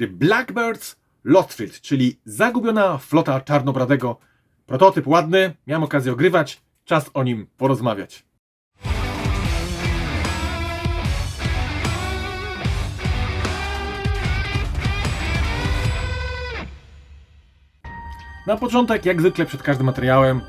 The Blackbirds Lotfield, czyli zagubiona flota czarnobradego. Prototyp ładny, miałem okazję ogrywać, czas o nim porozmawiać. Na początek, jak zwykle przed każdym materiałem,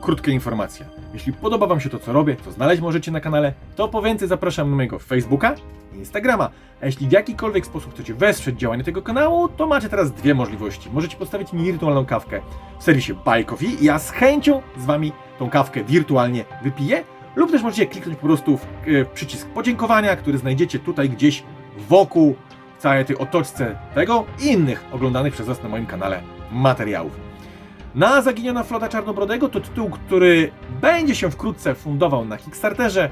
krótka informacja. Jeśli podoba Wam się to, co robię, to znaleźć możecie na kanale, to po więcej zapraszam na mojego Facebooka i Instagrama. A jeśli w jakikolwiek sposób chcecie wesprzeć działanie tego kanału, to macie teraz dwie możliwości. Możecie postawić mi wirtualną kawkę w serwisie Buy Coffee i ja z chęcią z Wami tą kawkę wirtualnie wypiję, lub też możecie kliknąć po prostu w e, przycisk podziękowania, który znajdziecie tutaj gdzieś wokół w całej tej otoczce tego i innych oglądanych przez Was na moim kanale materiałów. Na Zaginiona Flota Czarnobrodego to tytuł, który będzie się wkrótce fundował na Kickstarterze.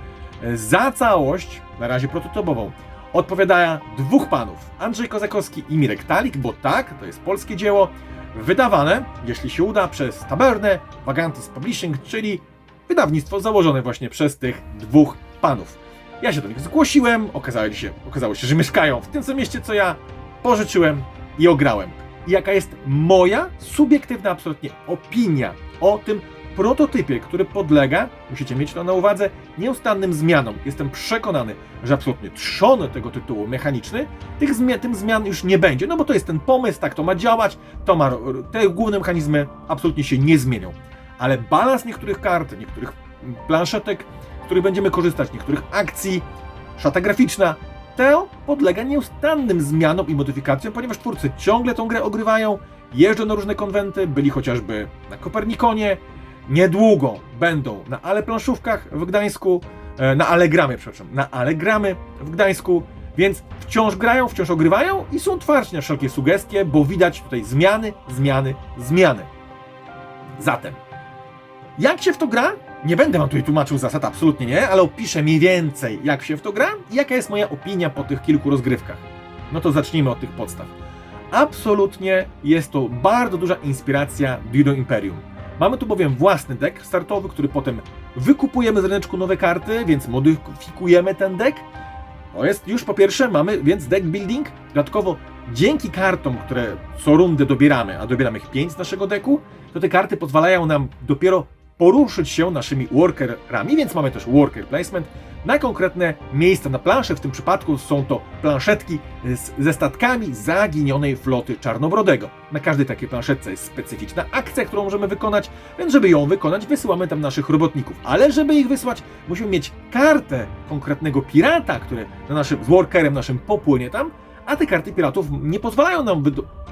Za całość, na razie prototypową, odpowiada dwóch panów, Andrzej Kozakowski i Mirek Talik, bo tak, to jest polskie dzieło, wydawane, jeśli się uda, przez Tabernę Vagantis Publishing, czyli wydawnictwo założone właśnie przez tych dwóch panów. Ja się do nich zgłosiłem, okazało się, okazało się, że mieszkają w tym samym mieście co ja, pożyczyłem i ograłem. I jaka jest moja subiektywna absolutnie opinia o tym prototypie, który podlega, musicie mieć to na uwadze, nieustannym zmianom. Jestem przekonany, że absolutnie trzon tego tytułu mechaniczny, tych zmian, tym zmian już nie będzie, no bo to jest ten pomysł, tak to ma działać, to ma, te główne mechanizmy absolutnie się nie zmienią. Ale balans niektórych kart, niektórych planszetek, z których będziemy korzystać, niektórych akcji, szata graficzna, to podlega nieustannym zmianom i modyfikacjom, ponieważ twórcy ciągle tą grę ogrywają, jeżdżą na różne konwenty, byli chociażby na Kopernikonie, niedługo będą na Ale Planszówkach w Gdańsku, e, na Alegramie, przepraszam, na Alegramy w Gdańsku, więc wciąż grają, wciąż ogrywają i są otwarci na wszelkie sugestie, bo widać tutaj zmiany, zmiany, zmiany. Zatem, jak się w to gra? Nie będę wam tutaj tłumaczył zasad, absolutnie nie, ale opiszę mniej więcej, jak się w to gra i jaka jest moja opinia po tych kilku rozgrywkach. No to zacznijmy od tych podstaw. Absolutnie jest to bardzo duża inspiracja Dino Imperium. Mamy tu bowiem własny deck startowy, który potem wykupujemy z ryneczku nowe karty, więc modyfikujemy ten deck. To jest już po pierwsze, mamy więc deck building. Dodatkowo dzięki kartom, które co rundę dobieramy, a dobieramy ich 5 z naszego decku, to te karty pozwalają nam dopiero poruszyć się naszymi workerami, więc mamy też worker placement na konkretne miejsca na planszy. W tym przypadku są to planszetki z, ze statkami zaginionej floty Czarnobrodego. Na każdej takiej planszetce jest specyficzna akcja, którą możemy wykonać, więc żeby ją wykonać, wysyłamy tam naszych robotników. Ale żeby ich wysłać, musimy mieć kartę konkretnego pirata, który na naszym, z workerem naszym popłynie tam, a te karty piratów nie pozwalają nam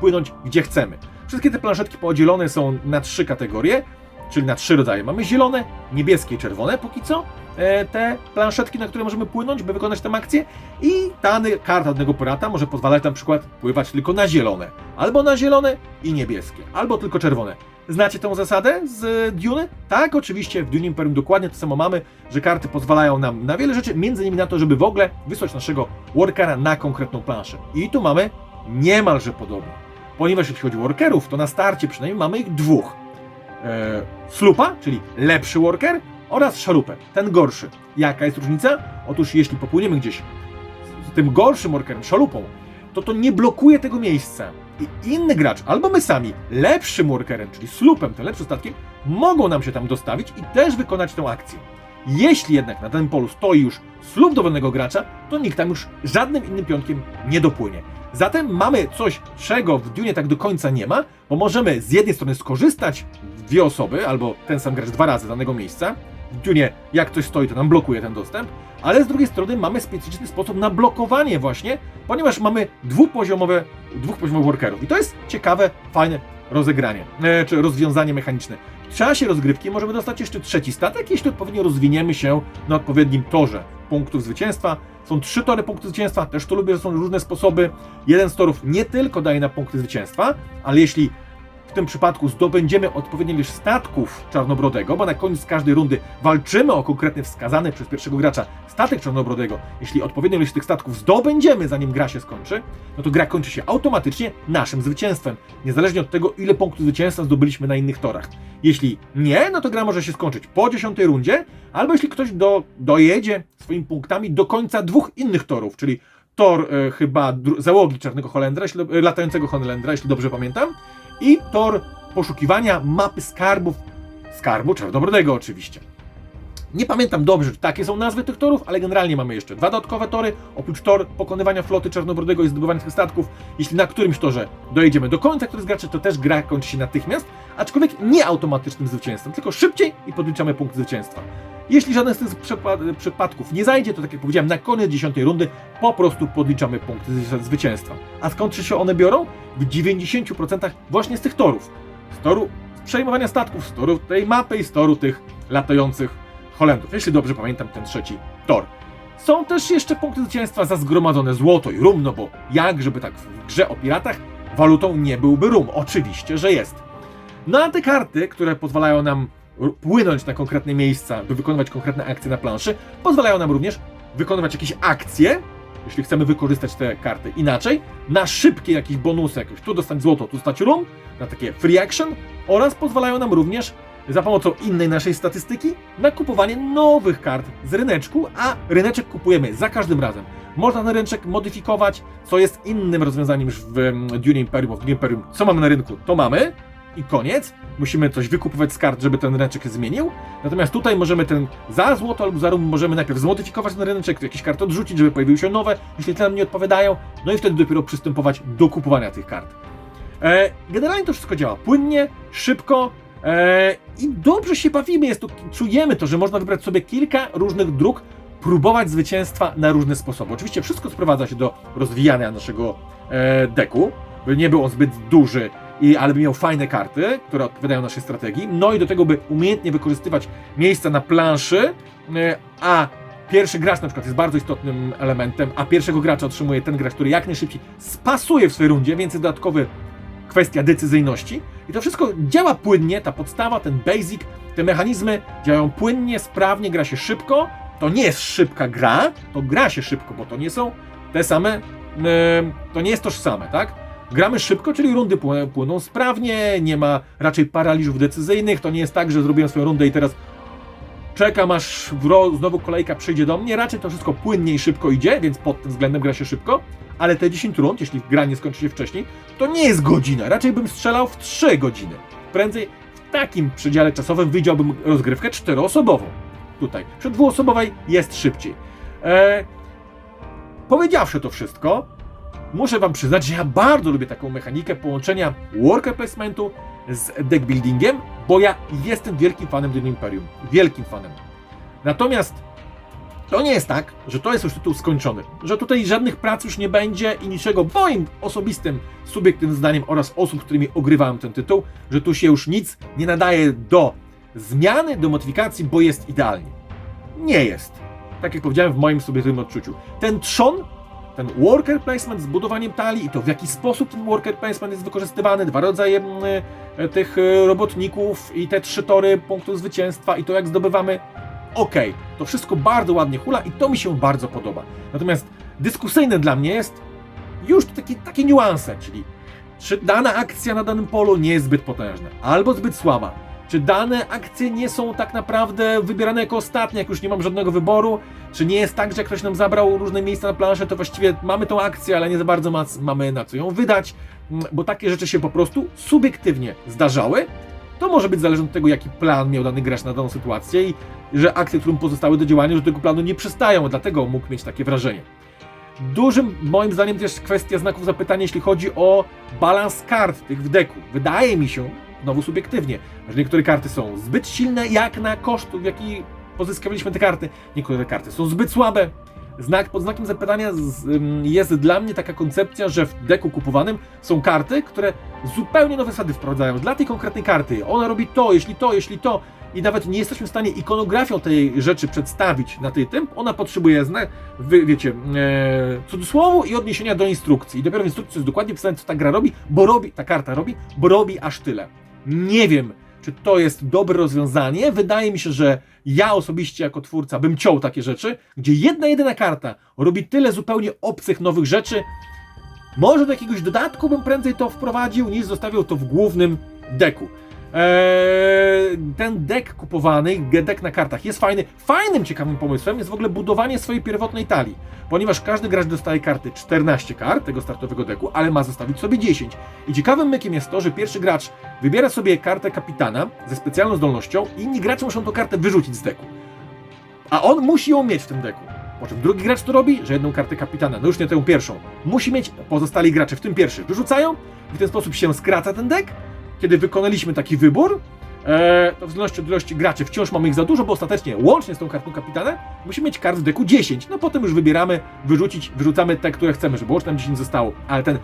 płynąć gdzie chcemy. Wszystkie te planszetki podzielone są na trzy kategorie czyli na trzy rodzaje. Mamy zielone, niebieskie i czerwone póki co, e, te planszetki, na które możemy płynąć, by wykonać tę akcję i dany karta danego pirata może pozwalać na przykład pływać tylko na zielone, albo na zielone i niebieskie, albo tylko czerwone. Znacie tę zasadę z Dune? Tak, oczywiście, w Dune Imperium dokładnie to samo mamy, że karty pozwalają nam na wiele rzeczy, między innymi na to, żeby w ogóle wysłać naszego workera na konkretną planszę. I tu mamy niemalże podobnie. Ponieważ jeśli chodzi o workerów, to na starcie przynajmniej mamy ich dwóch e, slupa, czyli lepszy worker, oraz szalupę, ten gorszy. Jaka jest różnica? Otóż jeśli popłyniemy gdzieś z tym gorszym workerem, szalupą, to to nie blokuje tego miejsca. I inny gracz, albo my sami, lepszym workerem, czyli slupem, tym lepszym statkiem, mogą nam się tam dostawić i też wykonać tę akcję. Jeśli jednak na danym polu stoi już slup dowolnego gracza, to nikt tam już żadnym innym pionkiem nie dopłynie. Zatem mamy coś, czego w Dune tak do końca nie ma, bo możemy z jednej strony skorzystać dwie osoby, albo ten sam gracz dwa razy danego miejsca. W Dune, jak ktoś stoi, to nam blokuje ten dostęp, ale z drugiej strony mamy specyficzny sposób na blokowanie właśnie, ponieważ mamy dwupoziomowe, dwupoziomowych workerów. I to jest ciekawe, fajne rozegranie, e, czy rozwiązanie mechaniczne. W czasie rozgrywki możemy dostać jeszcze trzeci statek, jeśli odpowiednio rozwiniemy się na odpowiednim torze punktów zwycięstwa. Są trzy tory punktów zwycięstwa, też to lubię, że są różne sposoby. Jeden z torów nie tylko daje na punkty zwycięstwa, ale jeśli tym przypadku zdobędziemy odpowiednią ilość statków Czarnobrodego, bo na koniec każdej rundy walczymy o konkretny wskazany przez pierwszego gracza statek Czarnobrodego. Jeśli odpowiednią ilość tych statków zdobędziemy, zanim gra się skończy, no to gra kończy się automatycznie naszym zwycięstwem, niezależnie od tego, ile punktów zwycięstwa zdobyliśmy na innych torach. Jeśli nie, no to gra może się skończyć po dziesiątej rundzie, albo jeśli ktoś do, dojedzie swoimi punktami do końca dwóch innych torów, czyli tor e, chyba załogi Czarnego Holendra, jeśli, e, latającego Holendra, jeśli dobrze pamiętam, i tor poszukiwania mapy skarbów, skarbu Czarnobrodego oczywiście. Nie pamiętam dobrze, czy takie są nazwy tych torów, ale generalnie mamy jeszcze dwa dodatkowe tory, oprócz tor pokonywania floty Czarnobrodego i zdobywania tych statków. Jeśli na którymś torze dojedziemy do końca, który z to też gra kończy się natychmiast, aczkolwiek nie automatycznym zwycięstwem, tylko szybciej i podliczamy punkt zwycięstwa. Jeśli żaden z tych przypa- przypadków nie zajdzie, to tak jak powiedziałem, na koniec dziesiątej rundy po prostu podliczamy punkty zwy- zwycięstwa. A skąd się one biorą? W 90% właśnie z tych torów. Z toru przejmowania statków, z toru tej mapy i z toru tych latających Holendrów. Jeśli dobrze pamiętam, ten trzeci tor. Są też jeszcze punkty zwycięstwa za zgromadzone złoto i rum, no bo jak, żeby tak w grze o piratach, walutą nie byłby rum. Oczywiście, że jest. No a te karty, które pozwalają nam płynąć na konkretne miejsca, by wykonywać konkretne akcje na planszy, pozwalają nam również wykonywać jakieś akcje, jeśli chcemy wykorzystać te karty inaczej, na szybkie jakieś bonusy, jakoś tu dostać złoto, tu stać rum, na takie free action oraz pozwalają nam również za pomocą innej naszej statystyki na kupowanie nowych kart z ryneczku, a ryneczek kupujemy za każdym razem. Można ten ryneczek modyfikować, co jest innym rozwiązaniem niż w em, Dune Imperium, w Dune Imperium. Co mamy na rynku, to mamy i koniec. Musimy coś wykupować z kart, żeby ten ryneczek zmienił. Natomiast tutaj możemy ten za złoto albo za rum możemy najpierw zmodyfikować ten ryneczek, jakieś karty odrzucić, żeby pojawiły się nowe, jeśli te nam nie odpowiadają, no i wtedy dopiero przystępować do kupowania tych kart. E, generalnie to wszystko działa płynnie, szybko e, i dobrze się bawimy. Jest to, czujemy to, że można wybrać sobie kilka różnych dróg, próbować zwycięstwa na różne sposoby. Oczywiście wszystko sprowadza się do rozwijania naszego e, deku, by nie był on zbyt duży, i, ale by miał fajne karty, które odpowiadają naszej strategii. No i do tego, by umiejętnie wykorzystywać miejsca na planszy, e, a pierwszy gracz na przykład jest bardzo istotnym elementem, a pierwszego gracza otrzymuje ten gracz, który jak najszybciej spasuje w swojej rundzie, więc dodatkowy kwestia decyzyjności. I to wszystko działa płynnie, ta podstawa, ten basic, te mechanizmy działają płynnie, sprawnie, gra się szybko. To nie jest szybka gra, to gra się szybko, bo to nie są te same, e, to nie jest tożsame, tak? Gramy szybko, czyli rundy pły- płyną sprawnie, nie ma raczej paraliżów decyzyjnych, to nie jest tak, że zrobiłem swoją rundę i teraz czekam aż znowu kolejka przyjdzie do mnie, raczej to wszystko płynnie i szybko idzie, więc pod tym względem gra się szybko, ale te 10 rund, jeśli gra nie skończy się wcześniej, to nie jest godzina, raczej bym strzelał w 3 godziny. Prędzej w takim przedziale czasowym widziałbym rozgrywkę czteroosobową. Tutaj, przy dwuosobowej jest szybciej. E, powiedziawszy to wszystko, muszę wam przyznać, że ja bardzo lubię taką mechanikę połączenia worker placementu z deck buildingiem, bo ja jestem wielkim fanem Dune Imperium. Wielkim fanem. Natomiast to nie jest tak, że to jest już tytuł skończony, że tutaj żadnych prac już nie będzie i niczego moim osobistym, subiektywnym zdaniem oraz osób, którymi ogrywałem ten tytuł, że tu się już nic nie nadaje do zmiany, do modyfikacji, bo jest idealnie. Nie jest. Tak jak powiedziałem w moim subiektywnym odczuciu. Ten trzon, ten worker placement z budowaniem talii i to w jaki sposób ten worker placement jest wykorzystywany, dwa rodzaje mm, e, tych e, robotników i te trzy tory punktów zwycięstwa i to jak zdobywamy okej, to wszystko bardzo ładnie hula i to mi się bardzo podoba. Natomiast dyskusyjne dla mnie jest już takie, takie niuanse, czyli czy dana akcja na danym polu nie jest zbyt potężna, albo zbyt słaba, czy dane akcje nie są tak naprawdę wybierane jako ostatnie, jak już nie mam żadnego wyboru, czy nie jest tak, że ktoś nam zabrał różne miejsca na planszę, to właściwie mamy tą akcję, ale nie za bardzo ma, mamy na co ją wydać, Mm, bo takie rzeczy się po prostu subiektywnie zdarzały. To może być zależne od tego, jaki plan miał dany gracz na daną sytuację i że akcje, które mu pozostały do działania, do tego planu nie przystają, dlatego mógł mieć takie wrażenie. Dużym moim zdaniem też kwestia znaków zapytania, jeśli chodzi o balans kart tych w deku. Wydaje mi się, znowu subiektywnie, że niektóre karty są zbyt silne jak na koszt, w jaki pozyskaliśmy te karty. Niektóre karty są zbyt słabe. Znak pod znakiem zapytania z, jest dla mnie taka koncepcja, że w deku kupowanym są karty, które zupełnie nowe zasady wprowadzają dla tej konkretnej karty. Ona robi to, jeśli to, jeśli to. I nawet nie jesteśmy w stanie ikonografią tej rzeczy przedstawić na tej tym. Ona potrzebuje, zna, wy, wiecie, e, cudzysłowu i odniesienia do instrukcji. I dopiero w instrukcji jest dokładnie pisane, co ta gra robi, bo robi, ta karta robi, bo robi aż tyle. Nie wiem, czy to jest dobre rozwiązanie. Wydaje mi się, że ja osobiście jako twórca bym ciął takie rzeczy, gdzie jedna jedyna karta robi tyle zupełnie obcych nowych rzeczy. Może do jakiegoś dodatku bym prędzej to wprowadził, niż zostawiał to w głównym deku. Eee, ten deck kupowany, deck na kartach jest fajny. Fajnym, ciekawym pomysłem jest w ogóle budowanie swojej pierwotnej talii, ponieważ każdy gracz dostaje karty 14 kart tego startowego deku, ale ma zostawić sobie 10. I ciekawym mykiem jest to, że pierwszy gracz wybiera sobie kartę kapitana ze specjalną zdolnością, inni gracze muszą tą kartę wyrzucić z deku. A on musi ją mieć w tym deku. Po czym drugi gracz to robi, że jedną kartę kapitana, no już nie tę pierwszą, musi mieć pozostali gracze, w tym pierwszy, wyrzucają i w ten sposób się skraca ten deck. Kiedy wykonaliśmy taki wybór, e, to w zależności od ilości graczy wciąż mamy ich za dużo, bo ostatecznie łącznie z tą kartą kapitana musimy mieć kart w deku 10. No potem już wybieramy, wyrzucić, wyrzucamy te, które chcemy, żeby łącznie nam 10 zostało. Ale ten,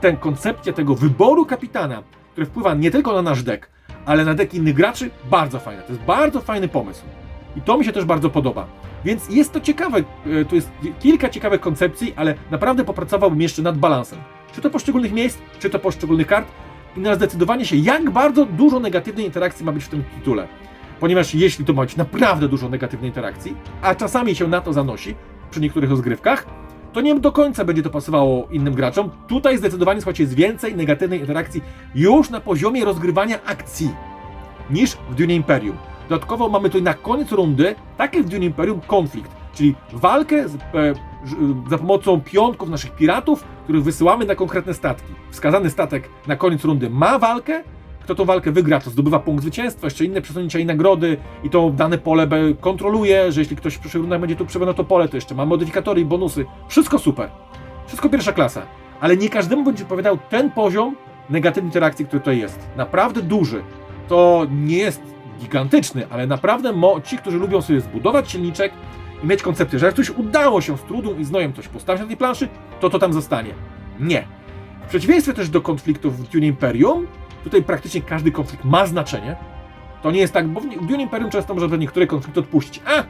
ten koncepcja tego wyboru kapitana, który wpływa nie tylko na nasz deck, ale na deck innych graczy, bardzo fajna. To jest bardzo fajny pomysł. I to mi się też bardzo podoba. Więc jest to ciekawe, e, tu jest kilka ciekawych koncepcji, ale naprawdę popracowałbym jeszcze nad balansem. Czy to poszczególnych miejsc, czy to poszczególnych kart i na zdecydowanie się, jak bardzo dużo negatywnej interakcji ma być w tym tytule. Ponieważ jeśli to ma być naprawdę dużo negatywnej interakcji, a czasami się na to zanosi przy niektórych rozgrywkach, to nie do końca będzie to pasowało innym graczom. Tutaj zdecydowanie, słuchajcie, jest więcej negatywnej interakcji już na poziomie rozgrywania akcji niż w Dune Imperium. Dodatkowo mamy tutaj na koniec rundy, tak jak w Dune Imperium, konflikt, czyli walkę z, e, za pomocą pionków naszych piratów, których wysyłamy na konkretne statki. Wskazany statek na koniec rundy ma walkę, kto tą walkę wygra, to zdobywa punkt zwycięstwa, jeszcze inne przesunięcia i nagrody i to dane pole kontroluje, że jeśli ktoś w przyszłych rundach będzie tu przebywał to pole, to jeszcze ma modyfikatory i bonusy. Wszystko super. Wszystko pierwsza klasa. Ale nie każdemu będzie odpowiadał ten poziom negatywnej interakcji, który tutaj jest. Naprawdę duży. To nie jest gigantyczny, ale naprawdę mo- ci, którzy lubią sobie zbudować silniczek i mieć koncepcję, że jak coś udało się z trudą i znojem coś postawić na tej planszy, to to tam zostanie. Nie. W przeciwieństwie też do konfliktów w Dune Imperium, tutaj praktycznie każdy konflikt ma znaczenie. To nie jest tak, bo w Dune Imperium często można niektóre konflikty odpuścić. A!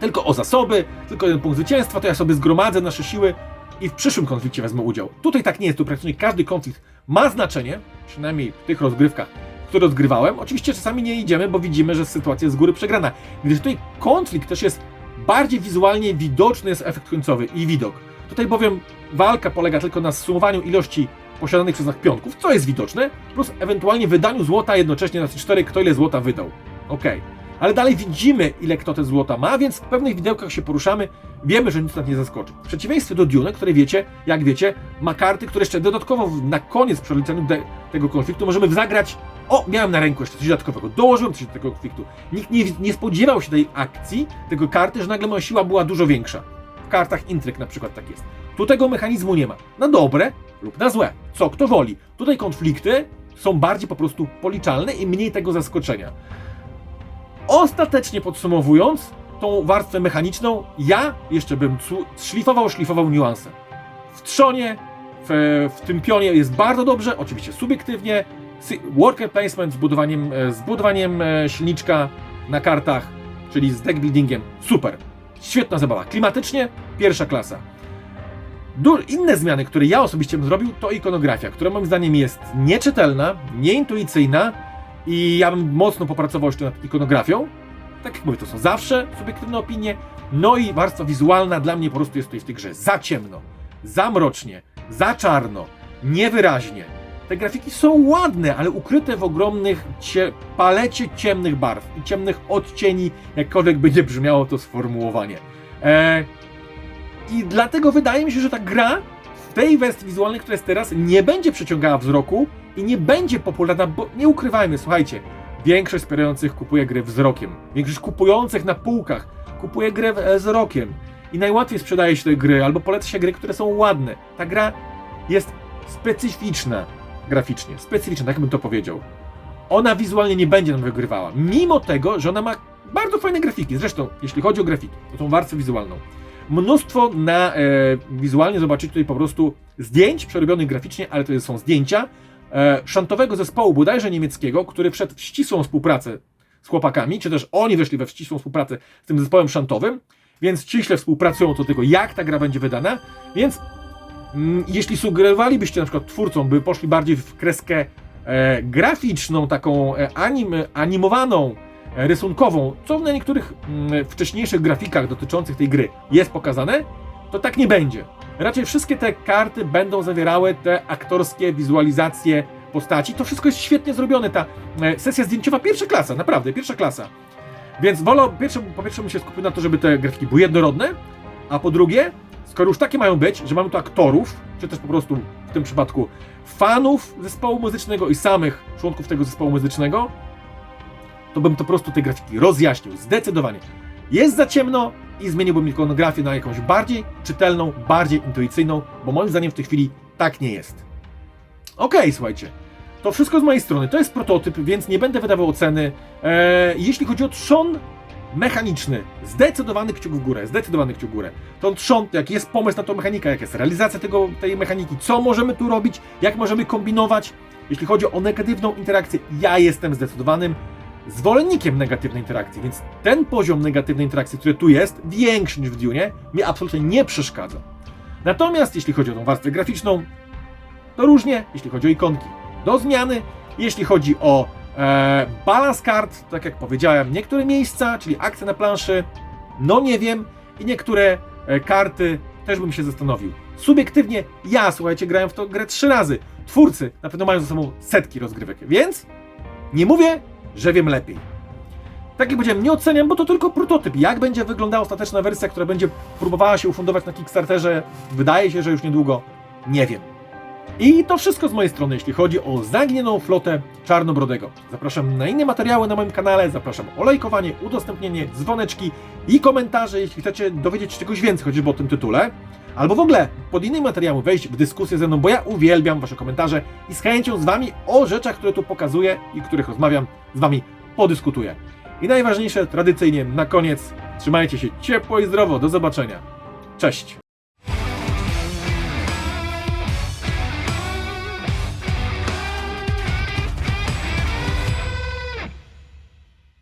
Tylko o zasoby, tylko jeden punkt zwycięstwa, to ja sobie zgromadzę nasze siły i w przyszłym konflikcie wezmę udział. Tutaj tak nie jest, tu praktycznie każdy konflikt ma znaczenie, przynajmniej w tych rozgrywkach, które rozgrywałem. Oczywiście czasami nie idziemy, bo widzimy, że sytuacja jest z góry przegrana. Gdyż tutaj konflikt też jest bardziej wizualnie widoczny jest efekt końcowy i widok. Tutaj bowiem walka polega tylko na zsumowaniu ilości posiadanych przez nas pionków, co jest widoczne, plus ewentualnie wydaniu złota jednocześnie na C4, kto ile złota wydał. Okej. Ale dalej widzimy, ile kto te złota ma, więc w pewnych widełkach się poruszamy, wiemy, że nic nas nie zaskoczy. W przeciwieństwie do Dune, które wiecie, jak wiecie, ma karty, które jeszcze dodatkowo na koniec de- tego konfliktu możemy zagrać. O, miałem na ręku jeszcze coś dodatkowego, dołożyłem coś do tego konfliktu. Nikt nie, nie spodziewał się tej akcji, tego karty, że nagle moja siła była dużo większa. W kartach intryg na przykład tak jest. Tu tego mechanizmu nie ma. Na dobre lub na złe. Co kto woli. Tutaj konflikty są bardziej po prostu policzalne i mniej tego zaskoczenia. Ostatecznie podsumowując, tą warstwę mechaniczną, ja jeszcze bym szlifował, szlifował niuanse. W trzonie, w, w tym pionie jest bardzo dobrze, oczywiście subiektywnie. Worker placement z budowaniem, e, z budowaniem e, silniczka na kartach, czyli z deck buildingiem, super. Świetna zabawa. Klimatycznie, pierwsza klasa. Du- inne zmiany, które ja osobiście bym zrobił, to ikonografia, która moim zdaniem jest nieczytelna, nieintuicyjna i ja bym mocno popracował jeszcze nad ikonografią. Tak jak mówię, to są zawsze subiektywne opinie. No i warstwa wizualna dla mnie po prostu jest tutaj w tej grze za ciemno, za mrocznie, za czarno, niewyraźnie. Te grafiki są ładne, ale ukryte w ogromnych cie- palecie ciemnych barw i ciemnych odcieni, jakkolwiek by nie brzmiało to sformułowanie. Eee, I dlatego wydaje mi się, że ta gra w tej wersji wizualnej, która jest teraz, nie będzie przyciągała wzroku i nie będzie popularna, bo nie ukrywajmy, słuchajcie, większość wspierających kupuje grę wzrokiem. Większość kupujących na półkach kupuje grę w- wzrokiem. I najłatwiej sprzedaje się te gry, albo poleca się gry, które są ładne. Ta gra jest specyficzna graficznie, specyficzna, tak bym to powiedział. Ona wizualnie nie będzie nam wygrywała, mimo tego, że ona ma bardzo fajne grafiki. Zresztą, jeśli chodzi o grafiki, o tą warstwę wizualną, mnóstwo na e, wizualnie zobaczycie tutaj po prostu zdjęć przerobionych graficznie, ale to są zdjęcia e, szantowego zespołu bodajże niemieckiego, który wszedł w ścisłą współpracę z chłopakami, czy też oni weszli we ścisłą współpracę z tym zespołem szantowym, więc ściśle współpracują do tego, jak ta gra będzie wydana, więc mm, jeśli sugerowalibyście na przykład twórcom, by poszli bardziej w kreskę e, graficzną, taką e, anim, animowaną, e, rysunkową, co na niektórych mm, wcześniejszych grafikach dotyczących tej gry jest pokazane, to tak nie będzie. Raczej wszystkie te karty będą zawierały te aktorskie wizualizacje postaci. To wszystko jest świetnie zrobione. Ta e, sesja zdjęciowa, pierwsza klasa, naprawdę, pierwsza klasa. Więc wolę, pierwsze, po pierwsze bym się skupił na to, żeby te grafiki były jednorodne, a po drugie, skoro już takie mają być, że mamy tu aktorów, czy też po prostu w tym przypadku fanów zespołu muzycznego i samych członków tego zespołu muzycznego, to bym to po prostu te grafiki rozjaśnił, zdecydowanie. Jest za ciemno i zmieniłbym ikonografię na jakąś bardziej czytelną, bardziej intuicyjną, bo moim zdaniem w tej chwili tak nie jest. Okej, słuchajcie. To wszystko z mojej strony. To jest prototyp, więc nie będę wydawał oceny. Eee, jeśli chodzi o trzon mechaniczny, zdecydowany kciuk w górę, zdecydowany kciuk w górę. To trzon, jak jest pomysł na tą mechanikę, jak jest realizacja tego, tej mechaniki, co możemy tu robić, jak możemy kombinować. Jeśli chodzi o negatywną interakcję, ja jestem zdecydowanym zwolennikiem negatywnej interakcji, więc ten poziom negatywnej interakcji, który tu jest, większy niż w Dune, mi absolutnie nie przeszkadza. Natomiast jeśli chodzi o tą warstwę graficzną, to różnie, jeśli chodzi o ikonki, do zmiany. Jeśli chodzi o e, balans kart, tak jak powiedziałem, niektóre miejsca, czyli akcje na planszy, no nie wiem, i niektóre e, karty też bym się zastanowił. Subiektywnie ja, słuchajcie, grałem w to grę trzy razy. Twórcy na pewno mają ze sobą setki rozgrywek, więc nie mówię, że wiem lepiej. Tak jak powiedziałem, nie oceniam, bo to tylko prototyp. Jak będzie wyglądała ostateczna wersja, która będzie próbowała się ufundować na Kickstarterze, wydaje się, że już niedługo, nie wiem. I to wszystko z mojej strony, jeśli chodzi o zaginioną flotę Czarnobrodego. Zapraszam na inne materiały na moim kanale, zapraszam o lajkowanie, udostępnienie, dzwoneczki i komentarze, jeśli chcecie dowiedzieć się czegoś więcej, chociażby o tym tytule. Albo w ogóle pod innymi materiałami wejść w dyskusję ze mną, bo ja uwielbiam Wasze komentarze i z chęcią z Wami o rzeczach, które tu pokazuję i których rozmawiam, z Wami podyskutuję. I najważniejsze, tradycyjnie na koniec, trzymajcie się ciepło i zdrowo, do zobaczenia. Cześć!